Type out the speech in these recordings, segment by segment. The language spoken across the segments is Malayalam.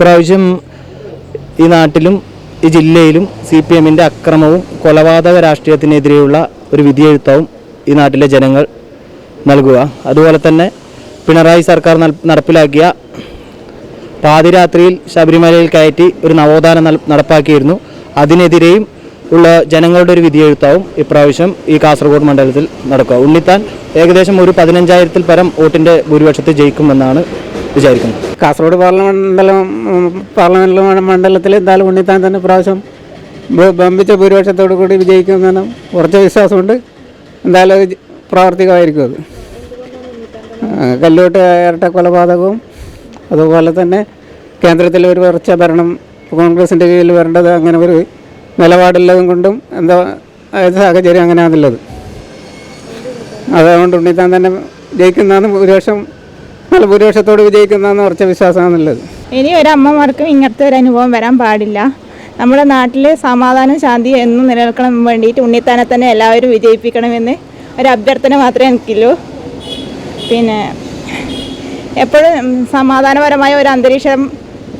ഇപ്രാവശ്യം ഈ നാട്ടിലും ഈ ജില്ലയിലും സി പി എമ്മിന്റെ അക്രമവും കൊലപാതക രാഷ്ട്രീയത്തിനെതിരെയുള്ള ഒരു വിധിയെഴുത്തവും ഈ നാട്ടിലെ ജനങ്ങൾ നൽകുക. അതുപോലെ തന്നെ പിണറായി സർക്കാർ നടപ്പിലാക്കിയ പാതിരാത്രിയിൽ ശബരിമലയിൽ കയറ്റി ഒരു നവോത്ഥാനം നടപ്പാക്കിയിരുന്നു. അതിനെതിരെയും ഉള്ള ജനങ്ങളുടെ ഒരു വിധിയെഴുത്താവും ഇപ്രാവശ്യം ഈ കാസർഗോഡ് മണ്ഡലത്തിൽ നടക്കുക. ഉണ്ണിത്താൻ ഏകദേശം ഒരു പതിനഞ്ചായിരത്തിൽ പരം വോട്ടിന്റെ ഭൂരിപക്ഷത്തിൽ ജയിക്കുമെന്നാണ് വിചാരിക്കുന്നത് കാസർഗോഡ് പാർലമെന്റ് മണ്ഡലം മണ്ഡലത്തിൽ എന്തായാലും ഉണ്ണിത്താൻ തന്നെ പ്രാവശ്യം ബമ്പിച്ച ഭൂരിപക്ഷത്തോടു കൂടി വിജയിക്കുമെന്നാണ് ഉറച്ച വിശ്വാസമുണ്ട്. എന്തായാലും അത് പ്രാവർത്തികമായിരിക്കും അത്. കല്ലോട്ട് ഇരട്ട കൊലപാതകവും അതുപോലെ തന്നെ കേന്ദ്രത്തിൽ ഒരു വരച്ച ഭരണം കോൺഗ്രസിന്റെ കീഴിൽ വരേണ്ടത് അങ്ങനെ ഒരു നിലപാടുള്ളതും കൊണ്ടും എന്താ സാഹചര്യം അങ്ങനെയാണുള്ളത്. അതുകൊണ്ട് ഉണ്ണിത്താൻ തന്നെ ജയിക്കുന്നതാണ് ഭൂരിപക്ഷം നല്ല ഭൂരിപക്ഷത്തോട് വിജയിക്കുന്ന ഉറച്ച വിശ്വാസമാണുള്ളത് ഇനി ഒരു അമ്മമാർക്കും ഇങ്ങനത്തെ ഒരു അനുഭവം വരാൻ പാടില്ല. നമ്മുടെ നാട്ടിൽ സമാധാനം ശാന്തി എന്നും നിലനിൽക്കണം വേണ്ടിയിട്ട് ഉണ്ണിത്താനെ തന്നെ എല്ലാവരും വിജയിപ്പിക്കണമെന്ന് ഒരു അഭ്യർത്ഥന മാത്രമേ എനിക്കുള്ളൂ. പിന്നെ എപ്പോഴും സമാധാനപരമായ ഒരു അന്തരീക്ഷം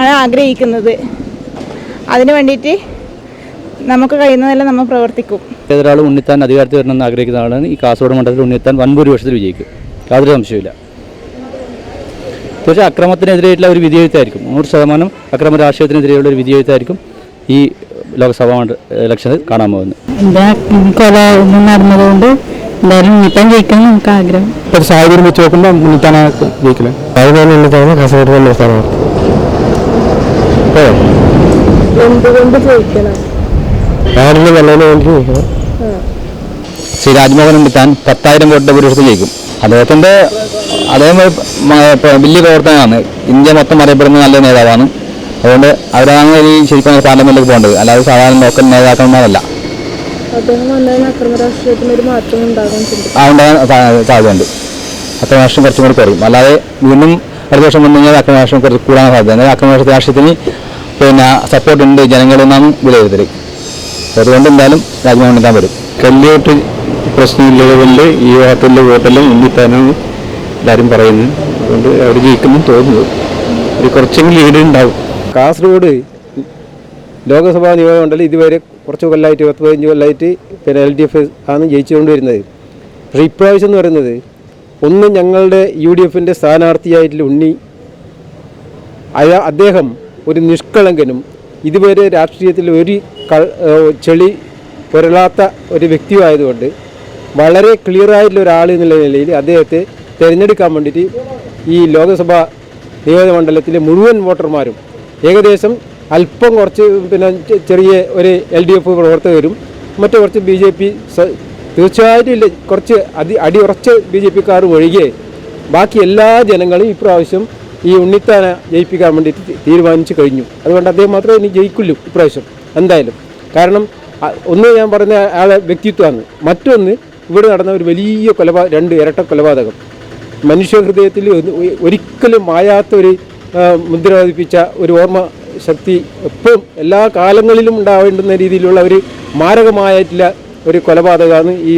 ആണ് ആഗ്രഹിക്കുന്നത്. അതിനു വേണ്ടിയിട്ട് നമുക്ക് കഴിയുന്നതെല്ലാം നമ്മൾ പ്രവർത്തിക്കും. ഏതൊരാളും ഉണ്ണിത്താൻ അധികാരത്തിൽ വരണമെന്ന് ആഗ്രഹിക്കുന്ന ആളാണ് ഈ കാസർഗോഡ് മണ്ഡലത്തിൽ ഉണ്ണിത്താൻ വൻപൂരിപക്ഷത്തിൽ വിജയിക്കും. യാതൊരു സംശയമില്ല പക്ഷേ അക്രമത്തിനെതിരെയുള്ള ഒരു വിധിയെഴുത്തായിരിക്കും. നൂറ് ശതമാനം അക്രമ രാഷ്ട്രീയത്തിനെതിരെയുള്ള ഒരു വിധിയെഴുത്തായിരിക്കും ഈ ലോക്സഭാ ഇലക്ഷനിൽ കാണാൻ പോകുന്നത്. എന്താ കൊല ഒന്നും നടന്നതുകൊണ്ട് എന്തായാലും ഉണ്ണിത്താൻ ജയിക്കണം നമുക്ക് ആഗ്രഹം. ഒരു സാഹചര്യം വെച്ച് നോക്കുമ്പോൾ ഉണ്ണിത്താനെ ജയിക്കില്ല അതുപോലെ ഉണ്ണിത്താണ് കാസർഗോഡ് തന്നെ സ്ഥാനമാണ് നാടിന് നല്ലതിന് വേണ്ടി ജയിക്കണം? ശ്രീ രാജ്മോഹൻ ഉണ്ണിത്താൻ പത്തായിരം വോട്ടിന്റെ ഭൂരിപക്ഷത്തിൽ ജയിക്കും. അദ്ദേഹത്തിന്റെ അദ്ദേഹം വലിയ പ്രവർത്തനമാണ് ഇന്ത്യ മൊത്തം അറിയപ്പെടുന്ന നല്ല നേതാവാണ്. അതുകൊണ്ട് അവരാണ് ഈ ശരിക്കും പാർലമെന്റിലേക്ക് പോകേണ്ടത്. അല്ലാതെ സാധാരണ ലോക്കൽ നേതാക്കന്മാരല്ല. ആ ഉണ്ടാകാൻ സാ- സാധ്യതയുണ്ട്. അക്രമരാഷ്ട്രം കുറച്ചും കൂടി കുറയും. അല്ലാതെ വീണ്ടും അടുത്ത വർഷം വന്നു കഴിഞ്ഞാൽ അക്രമരാഷ്ട്രം കുറച്ച് കൂടാൻ സാധ്യത. അങ്ങനെ അക്രമരാഷ്ട്ര രാഷ്ട്രീയത്തിന് പിന്നെ സപ്പോർട്ടുണ്ട് ജനങ്ങളെന്നാണ് വിലയിരുത്തൽ അതുകൊണ്ട് എന്തായാലും രാജ്യം ഉണ്ണിത്താൻ വരും കല്യോട്ട് പ്രശ്നമില്ലത് കൊണ്ട് ഈ ഭാഗത്തുള്ള വോട്ടെല്ലാം ഉണ്ണിത്താനാണ് എല്ലാവരും പറയുന്നു അതുകൊണ്ട് അവർ ജയിക്കുന്നു തോന്നുന്നു. ഒരു കുറച്ചെങ്കിലും ലീഡ് ഉണ്ടാവും. കാസർഗോഡ് ലോകസഭാ നിയമമണ്ഡലം ഇതുവരെ കുറച്ച് കൊല്ലമായിട്ട് പത്ത് പതിനഞ്ച് കൊല്ലമായിട്ട് പിന്നെ എൽ ഡി എഫ് ആണ് ജയിച്ചുകൊണ്ട് വരുന്നത് പക്ഷേ ഇപ്രാവശ്യം എന്ന് പറയുന്നത് ഒന്ന് ഞങ്ങളുടെ യു ഡി എഫിന്റെ സ്ഥാനാർത്ഥിയായിട്ടുള്ള ഉണ്ണി അയാ അദ്ദേഹം ഒരു നിഷ്കളങ്കനും ഇതുവരെ രാഷ്ട്രീയത്തിൽ ഒരു ചെളി പുരളാത്ത ഒരു വ്യക്തിയായതുകൊണ്ട് വളരെ ക്ലിയർ ആയിട്ടുള്ള ഒരാൾ എന്നുള്ള നിലയിൽ അദ്ദേഹത്തെ തിരഞ്ഞെടുക്കാൻ വേണ്ടിയിട്ട് ഈ ലോകസഭ നിയോജകമണ്ഡലത്തിലെ മുഴുവൻ വോട്ടർമാരും ഏകദേശം അല്പം കുറച്ച് പിന്നെ ചെറിയ ഒരു എൽ ഡി എഫ് പ്രവർത്തകരും മറ്റു കുറച്ച് ബി ജെ പി തീർച്ചയായിട്ടും ഇല്ല. കുറച്ച് അതി അടിയുറച്ച ബി ജെ പിക്കാർ ഒഴികെ ബാക്കി എല്ലാ ജനങ്ങളും ഇപ്രാവശ്യം ഈ ഉണ്ണിത്താന ജയിപ്പിക്കാൻ വേണ്ടിയിട്ട് തീരുമാനിച്ചു കഴിഞ്ഞു. അതുകൊണ്ട് അദ്ദേഹം മാത്രമേ ഇനി ജയിക്കുള്ളൂ ഇപ്രാവശ്യം. എന്തായാലും. കാരണം ഒന്ന് ഞാൻ പറഞ്ഞ ആളെ വ്യക്തിത്വമാണ്. മറ്റൊന്ന് ഇവിടെ നടന്ന ഒരു വലിയ കൊലപാ രണ്ട് ഇരട്ട കൊലപാതകം. മനുഷ്യഹൃദയത്തിൽ ഹൃദയത്തിൽ ഒരിക്കലും മായാത്ത ഒരു ആ, മുദ്ര പതിപ്പിച്ച ഒരു ഓർമ്മ ശക്തി എപ്പോഴും എല്ലാ കാലങ്ങളിലും ഉണ്ടാവേണ്ടുന്ന രീതിയിലുള്ള ഒരു മാരകമായിട്ടുള്ള ഒരു കൊലപാതകമാണ് ഈ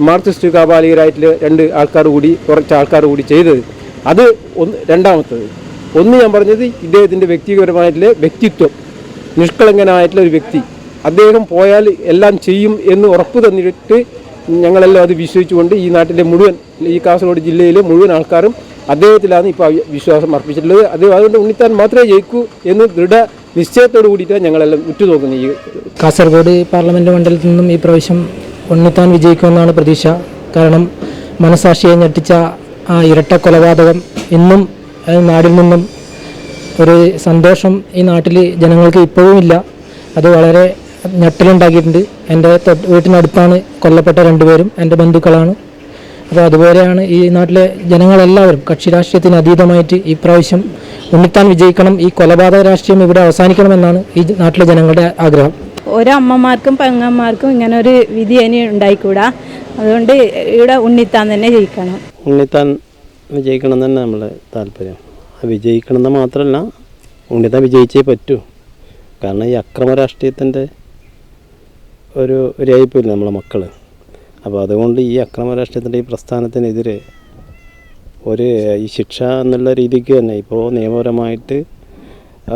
മാർക്സിസ്റ്റ് കാപാലികരായിട്ടുള്ള രണ്ട് ആൾക്കാർ കൂടി കുറച്ച് ആൾക്കാർ കൂടി ചെയ്തത്. അത് ഒന്ന് രണ്ടാമത്തത്. ഒന്ന് ഞാൻ പറഞ്ഞത് ഇദ്ദേഹത്തിന്റെ വ്യക്തിപരമായിട്ടുള്ള വ്യക്തിത്വം. നിഷ്കളങ്കനായിട്ടുള്ള ഒരു വ്യക്തി. അദ്ദേഹം പോയാൽ എല്ലാം ചെയ്യും എന്ന് ഉറപ്പ് തന്നിട്ട് ഞങ്ങളെല്ലാം അത് വിശ്വസിച്ചുകൊണ്ട് ഈ നാട്ടിലെ മുഴുവൻ ഈ കാസർഗോഡ് ജില്ലയിലെ മുഴുവൻ ആൾക്കാരും അദ്ദേഹത്തിലാണ് ഇപ്പോൾ വിശ്വാസം അർപ്പിച്ചിട്ടുള്ളത്. അത് അതുകൊണ്ട് ഉണ്ണിത്താൻ മാത്രമേ ജയിക്കൂ എന്ന് ദൃഢ നിശ്ചയത്തോടു കൂടിയിട്ടാണ് ഞങ്ങളെല്ലാം ഉറ്റുനോക്കുന്നത് ഈ കാസർഗോഡ് പാർലമെന്റ് മണ്ഡലത്തിൽ നിന്നും ഈ പ്രാവശ്യം ഉണ്ണിത്താൻ വിജയിക്കുമെന്നാണ് പ്രതീക്ഷ. കാരണം മനസാക്ഷിയെ ഞെട്ടിച്ച ആ ഇരട്ട കൊലപാതകം ഇന്നും നാടിൽ നിന്നും ഒരു സന്തോഷം ഈ നാട്ടിൽ ജനങ്ങൾക്ക് ഇപ്പോഴും ഇല്ല. അത് വളരെ ഞെട്ടലുണ്ടാക്കിയിട്ടുണ്ട്. എന്റെ തൊട്ട് വീട്ടിനടുത്താണ് കൊല്ലപ്പെട്ട രണ്ടുപേരും എന്റെ ബന്ധുക്കളാണ്. അപ്പോൾ അതുപോലെയാണ് ഈ നാട്ടിലെ ജനങ്ങളെല്ലാവരും കക്ഷി രാഷ്ട്രീയത്തിന് അതീതമായിട്ട് ഈ പ്രാവശ്യം ഉണ്ണിത്താൻ വിജയിക്കണം ഈ കൊലപാതക രാഷ്ട്രീയം ഇവിടെ അവസാനിക്കണമെന്നാണ് ഈ നാട്ടിലെ ജനങ്ങളുടെ ആഗ്രഹം. ഓരോ അമ്മമാർക്കും പെങ്ങന്മാർക്കും ഇങ്ങനെ ഒരു വിധി ഇനി ഉണ്ടായിക്കൂടാ. അതുകൊണ്ട് ഇവിടെ ഉണ്ണിത്താൻ തന്നെ ജയിക്കണം. ഉണ്ണിത്താൻ വിജയിക്കണം എന്ന് തന്നെ നമ്മളെ താല്പര്യം. ആ വിജയിക്കണം എന്ന് മാത്രമല്ല ഉണ്ണിത്താൻ വിജയിച്ചേ പറ്റൂ. കാരണം ഈ അക്രമ രാഷ്ട്രീയത്തിന്റെ ഒരു രയിപ്പില്ല നമ്മളെ മക്കൾ അപ്പോൾ അതുകൊണ്ട് ഈ അക്രമ രാഷ്ട്രീയത്തിന്റെ ഈ പ്രസ്ഥാനത്തിനെതിരെ ഒരു ഈ ശിക്ഷ എന്നുള്ള രീതിക്ക് തന്നെ ഇപ്പോൾ നിയമപരമായിട്ട്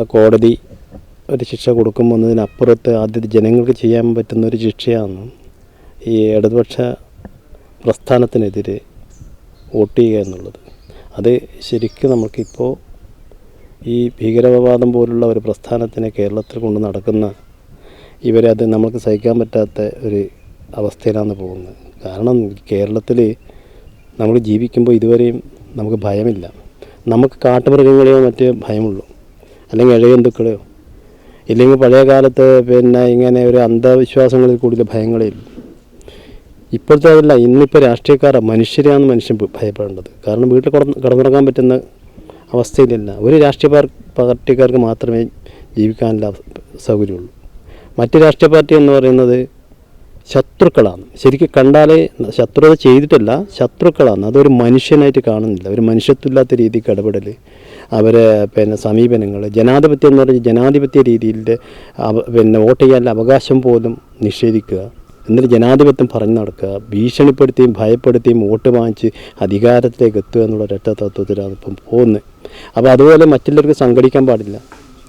കോടതി ഒരു ശിക്ഷ കൊടുക്കുമ്പോൾ എന്നതിനപ്പുറത്ത് ആദ്യത്തെ ജനങ്ങൾക്ക് ചെയ്യാൻ പറ്റുന്ന ഒരു ശിക്ഷയാണ് ഈ ഇടതുപക്ഷ പ്രസ്ഥാനത്തിനെതിരെ വോട്ട് ചെയ്യുക എന്നുള്ളത്. അത് ശരിക്കും നമുക്കിപ്പോൾ ഈ ഭീകരവാദം പോലുള്ള ഒരു പ്രസ്ഥാനത്തിനെ കേരളത്തിൽ കൊണ്ട് നടക്കുന്ന ഇവരെ അത് നമുക്ക് സഹിക്കാൻ പറ്റാത്ത ഒരു അവസ്ഥയിലാണ് പോകുന്നത്. കാരണം കേരളത്തിൽ നമ്മൾ ജീവിക്കുമ്പോൾ ഇതുവരെയും നമുക്ക് ഭയമില്ല. നമുക്ക് കാട്ടുമൃഗങ്ങളെയോ മറ്റേ ഭയമുള്ളൂ. അല്ലെങ്കിൽ ഇഴജന്തുക്കളെയോ. ഇല്ലെങ്കിൽ പഴയ കാലത്ത് പിന്നെ ഇങ്ങനെ ഒരു അന്ധവിശ്വാസങ്ങളിൽ കൂടുതൽ ഭയങ്ങളേ ഉള്ളൂ ഇപ്പോഴത്തെ അതല്ല ഇന്നിപ്പോൾ രാഷ്ട്രീയക്കാർ മനുഷ്യരെയാണ് മനുഷ്യൻ ഭയപ്പെടേണ്ടത്. കാരണം വീട്ടിൽ കടന്ന് കടന്നിറങ്ങാൻ പറ്റുന്ന അവസ്ഥയിലല്ല. ഒരു രാഷ്ട്രീയ പാർ- പാർട്ടിക്കാർക്ക് മാത്രമേ ജീവിക്കാനുള്ള സൗകര്യമുള്ളൂ. മറ്റ് രാഷ്ട്രീയ പാർട്ടി എന്ന് പറയുന്നത് ശത്രുക്കളാണ്. ശരിക്കും കണ്ടാലേ ശത്രുത ചെയ്തിട്ടല്ല ശത്രുക്കളാണ്. അതൊരു മനുഷ്യനായിട്ട് കാണുന്നില്ല. ഒരു മനുഷ്യത്വമില്ലാത്ത രീതിക്ക് ഇടപെടൽ അവരെ പിന്നെ സമീപനങ്ങൾ ജനാധിപത്യം എന്ന് പറഞ്ഞാൽ ജനാധിപത്യ രീതിയിലെ പിന്നെ വോട്ട് ചെയ്യാനുള്ള അവകാശം പോലും നിഷേധിക്കുക. എന്നിട്ട് ജനാധിപത്യം പറഞ്ഞു നടക്കുക. ഭീഷണിപ്പെടുത്തിയും ഭയപ്പെടുത്തിയും വോട്ട് വാങ്ങിച്ച് അധികാരത്തിലേക്ക് എത്തുക എന്നുള്ള ഒരൊറ്റ തത്വത്തിലാണ് ഇപ്പം പോകുന്നത്. അപ്പോൾ അതുപോലെ മറ്റുള്ളവർക്ക് സംഘടിക്കാൻ പാടില്ല.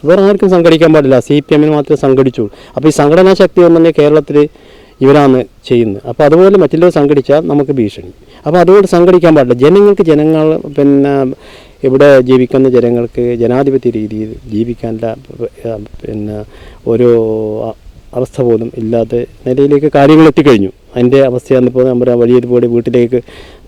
വേറെ ആർക്കും സംഘടിക്കാൻ പാടില്ല. സി പി എമ്മിന് മാത്രമേ സംഘടിച്ചുള്ളൂ. അപ്പോൾ ഈ സംഘടനാ ശക്തി എന്ന് പറഞ്ഞാൽ കേരളത്തിൽ ഇവരാണ് ചെയ്യുന്നത്. അപ്പോൾ അതുപോലെ മറ്റുള്ളവർ സംഘടിച്ചാൽ നമുക്ക് ഭീഷണി. അപ്പോൾ അതുകൊണ്ട് സംഘടിക്കാൻ പാടില്ല. ജനങ്ങൾക്ക് ജനങ്ങൾ പിന്നെ ഇവിടെ ജീവിക്കുന്ന ജനങ്ങൾക്ക് ജനാധിപത്യ രീതിയിൽ ജീവിക്കാനുള്ള പിന്നെ ഒരു അവസ്ഥ പോലും ഇല്ലാത്ത നിലയിലേക്ക് കാര്യങ്ങൾ എത്തിക്കഴിഞ്ഞു. അതിന്റെ അവസ്ഥയാണ് ഇപ്പോൾ നമ്മുടെ പോയി വീട്ടിലേക്ക്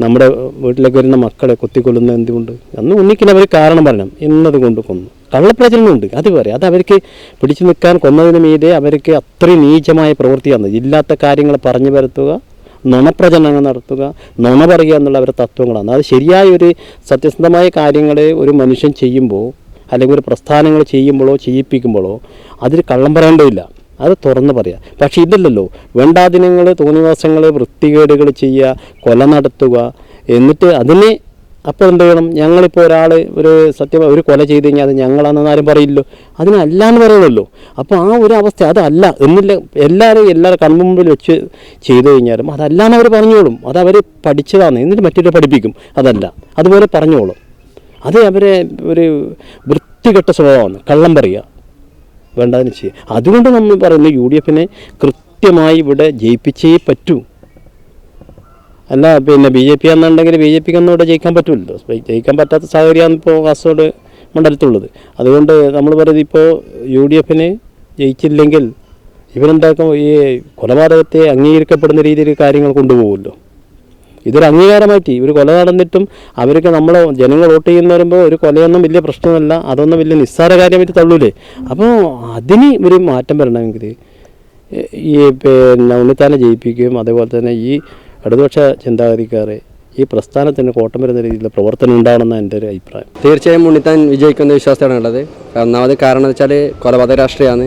നമ്മുടെ വീട്ടിലേക്ക് വരുന്ന മക്കളെ കൊത്തിക്കൊല്ലുന്ന എന്തുകൊണ്ട്? അന്ന് അവർ കാരണം പറയണം. എന്നതുകൊണ്ട് കൊന്നു. കള്ളപ്രചരണമുണ്ട്. അത് പറയാം അത് അവർക്ക് പിടിച്ചു നിൽക്കാൻ കൊന്നതിന് മീതെ അവർക്ക് അത്രയും നീചമായ പ്രവൃത്തിയാണ് ഇല്ലാത്ത കാര്യങ്ങൾ പറഞ്ഞു വരുത്തുക നുണപ്രചരണങ്ങൾ നടത്തുക നുണ പറയുക എന്നുള്ള അവരുടെ തത്വങ്ങളാണ്. അത് ശരിയായ ഒരു സത്യസന്ധമായ കാര്യങ്ങൾ ഒരു മനുഷ്യൻ ചെയ്യുമ്പോൾ അല്ലെങ്കിൽ ഒരു പ്രസ്ഥാനങ്ങൾ ചെയ്യുമ്പോഴോ ചെയ്യിപ്പിക്കുമ്പോഴോ അതിൽ കള്ളം പറയേണ്ടതില്ല. അത് തുറന്ന് പറയാം. പക്ഷേ ഇതല്ലല്ലോ. വേണ്ടാദിനങ്ങൾ തോന്നിവാസങ്ങൾ വൃത്തികേടുകൾ ചെയ്യുക കൊല നടത്തുക എന്നിട്ട് അതിനെ അപ്പോൾ എന്ത് ചെയ്യണം? ഞങ്ങളിപ്പോൾ ഒരാൾ ഒരു സത്യം ഒരു കൊല ചെയ്ത് കഴിഞ്ഞാൽ അത് ഞങ്ങളാണെന്ന് ആരും പറയില്ലോ അതിനല്ല എന്ന് പറയുമല്ലോ അപ്പോൾ ആ ഒരു അവസ്ഥ അതല്ല. എന്നില്ല എല്ലാവരും എല്ലാവരും കൺമുമ്പിൽ വെച്ച് ചെയ്തു കഴിഞ്ഞാലും അതല്ല എന്ന് അവർ പറഞ്ഞോളും. അത് അവർ പഠിച്ചതാണ് എന്നിട്ട് മറ്റൊരു പഠിപ്പിക്കും. അതല്ല. അതുപോലെ പറഞ്ഞോളും. അത് അവരെ ഒരു വൃത്തികെട്ട സ്വഭാവമാണ്. കള്ളം പറയുക വേണ്ടതിന് ചെയ്യുക അതുകൊണ്ട് നമ്മൾ പറയുന്നത് യു ഡി എഫിനെ കൃത്യമായി ഇവിടെ ജയിപ്പിച്ചേ പറ്റൂ. അല്ല പിന്നെ ബി ജെ പി എന്നുണ്ടെങ്കിൽ ബി ജെ പിക്ക് ഒന്നുകൂടെ ജയിക്കാൻ പറ്റുമല്ലോ ജയിക്കാൻ പറ്റാത്ത സാഹചര്യമാണ് ഇപ്പോൾ കാസർഗോഡ് മണ്ഡലത്തിലുള്ളത്. അതുകൊണ്ട് നമ്മൾ പറയുന്നത് ഇപ്പോൾ യു ഡി എഫിന് ജയിച്ചില്ലെങ്കിൽ ഇവരെന്താക്കും ഈ കൊലപാതകത്തെ അംഗീകരിക്കപ്പെടുന്ന രീതിയിൽ കാര്യങ്ങൾ കൊണ്ടുപോകുമല്ലോ. ഇതൊരു അംഗീകാരമായിട്ട് ഒരു കൊല നടന്നിട്ടും അവർക്ക് നമ്മൾ ജനങ്ങൾ വോട്ട് ചെയ്യുന്ന വരുമ്പോൾ ഒരു കൊലയൊന്നും വലിയ പ്രശ്നമല്ല അതൊന്നും വലിയ നിസ്സാര കാര്യമായിട്ട് തള്ളൂലേ. അപ്പോൾ അതിന് ഒരു മാറ്റം വരണമെങ്കിൽ ഈ പിന്നെ ഉണ്ണിത്താനെ ജയിപ്പിക്കുകയും അതേപോലെ തന്നെ ഈ ഇടതുപക്ഷ ചിന്താഗതിക്കാരെ ഈ പ്രസ്ഥാനത്തിന് കോട്ടം വരുന്ന രീതിയിലുള്ള പ്രവർത്തനം ഉണ്ടാവണമെന്നാണ് എന്റെ ഒരു അഭിപ്രായം. തീർച്ചയായും ഉണ്ണിത്താൻ വിജയിക്കുന്ന വിശ്വാസത്താണ് ഉള്ളത്. ഒന്നാമത് കാരണം വെച്ചാൽ കൊലപാതക രാഷ്ട്രീയമാണ്.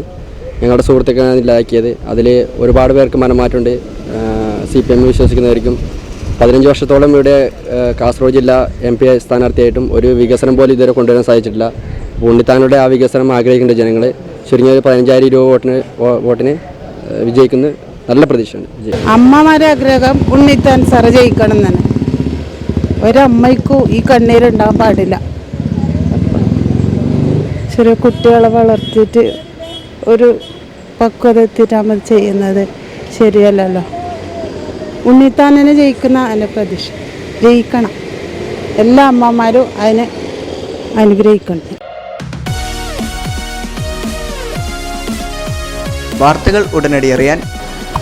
ഞങ്ങളുടെ സുഹൃത്തുക്കളാണ് ഇല്ലാക്കിയത് അതിൽ ഒരുപാട് പേർക്ക് മനമാറ്റമുണ്ട്. സി പി എം വിശ്വസിക്കുന്നവർക്കും പതിനഞ്ച് വർഷത്തോളം ഇവിടെ കാസർഗോഡ് ജില്ല എം പി സ്ഥാനാർത്ഥിയായിട്ടും ഒരു വികസനം പോലും ഇതുവരെ കൊണ്ടുവരാൻ സാധിച്ചിട്ടില്ല. ഉണ്ണിത്താനുടെ ആ വികസനം ആഗ്രഹിക്കേണ്ട ജനങ്ങൾ ചുരുങ്ങിയ ഒരു പതിനഞ്ചായിരം രൂപ വോട്ടിന് വോട്ടിന് വിജയിക്കുന്ന. നല്ല പ്രതീക്ഷയാണ്. അമ്മമാരെ ആഗ്രഹം ഉണ്ണിത്താൻ സാറ് ജയിക്കണം തന്നെ. ഒരമ്മയ്ക്കും ഈ കണ്ണീരുണ്ടാകാൻ പാടില്ല. ചെറിയ കുട്ടികളെ വളർത്തിയിട്ട് ഒരു പക്വത എത്തിയിട്ടാകുമ്പോൾ ചെയ്യുന്നത് ശരിയല്ലല്ലോ. ഉണ്ണിത്താനെ ജയിക്കുന്ന അതിന്റെ പ്രതീക്ഷ. ജയിക്കണം. എല്ലാ അമ്മമാരും അതിനെ അനുഗ്രഹിക്കണം. വാർത്തകൾ ഉടനടി അറിയാൻ